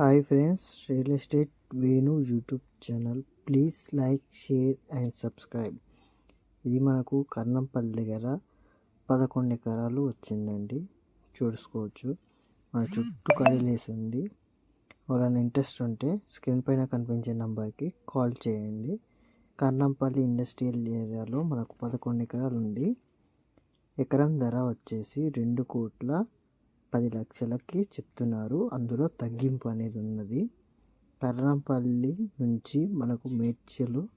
Hi friends real estate Venu YouTube channel please like share and subscribe ఇది మనకు కర్ణంపల్లి దగ్గర పదకొండు ఎకరాలు వచ్చిందండి. చూసుకోవచ్చు. మన చుట్టూ కదిలేసి ఉంది. ఎవరైనా ఇంట్రెస్ట్ ఉంటే స్క్రీన్ పైన కనిపించే నెంబర్కి కాల్ చేయండి. కర్ణంపల్లి ఇండస్ట్రియల్ ఏరియాలో మనకు పదకొండు ఎకరాలు ఉంది ఎకరం ధర వచ్చేసి రెండు కోట్ల పది లక్షలకి చెప్తున్నారు. అందులో తగ్గింపు అనేది ఉన్నది. కర్ణంపల్లి నుంచి మనకు మేడ్చలు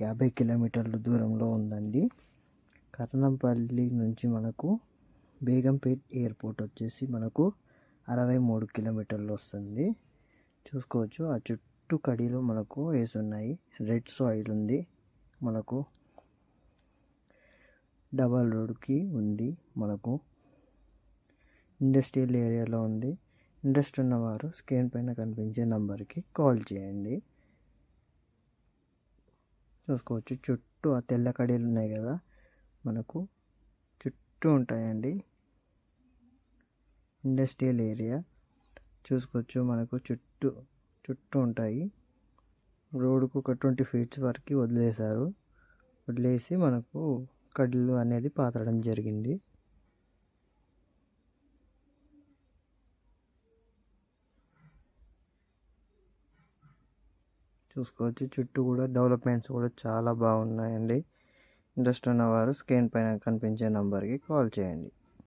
యాభై కిలోమీటర్ల దూరంలో ఉందండి. కర్ణంపల్లి నుంచి మనకు బేగంపేట్ ఎయిర్పోర్ట్ వచ్చేసి మనకు అరవై మూడు కిలోమీటర్లు వస్తుంది. చూసుకోవచ్చు. ఆ చుట్టూ కడీలు మనకు వేసి ఉన్నాయి. రెడ్ సాయిల్ ఉంది. మనకు డబల్ రోడ్కి ఉంది. మనకు ఇండస్ట్రియల్ ఏరియాలో ఉంది. ఇంట్రెస్ట్ ఉన్నవారు స్క్రీన్ పైన కనిపించే నంబర్కి కాల్ చేయండి. చూసుకోవచ్చు. చుట్టూ ఆ తెల్ల కడీలు ఉన్నాయి కదా మనకు చుట్టూ ఉంటాయండి. ఇండస్ట్రియల్ ఏరియా చూసుకోవచ్చు మనకు చుట్టూ చుట్టూ ఉంటాయి. రోడ్కు ఒక ట్వంటీ ఫీట్స్ వరకు వదిలేశారు. వదిలేసి మనకు కడ్లు అనేది పాతడం జరిగింది. చూసుకోవచ్చు. చుట్టూ కూడా డెవలప్మెంట్స్ కూడా చాలా బాగున్నాయండి. ఇంట్రెస్ట్ ఉన్నవారు స్క్రీన్ పైన కనిపించే నంబర్కి కాల్ చేయండి.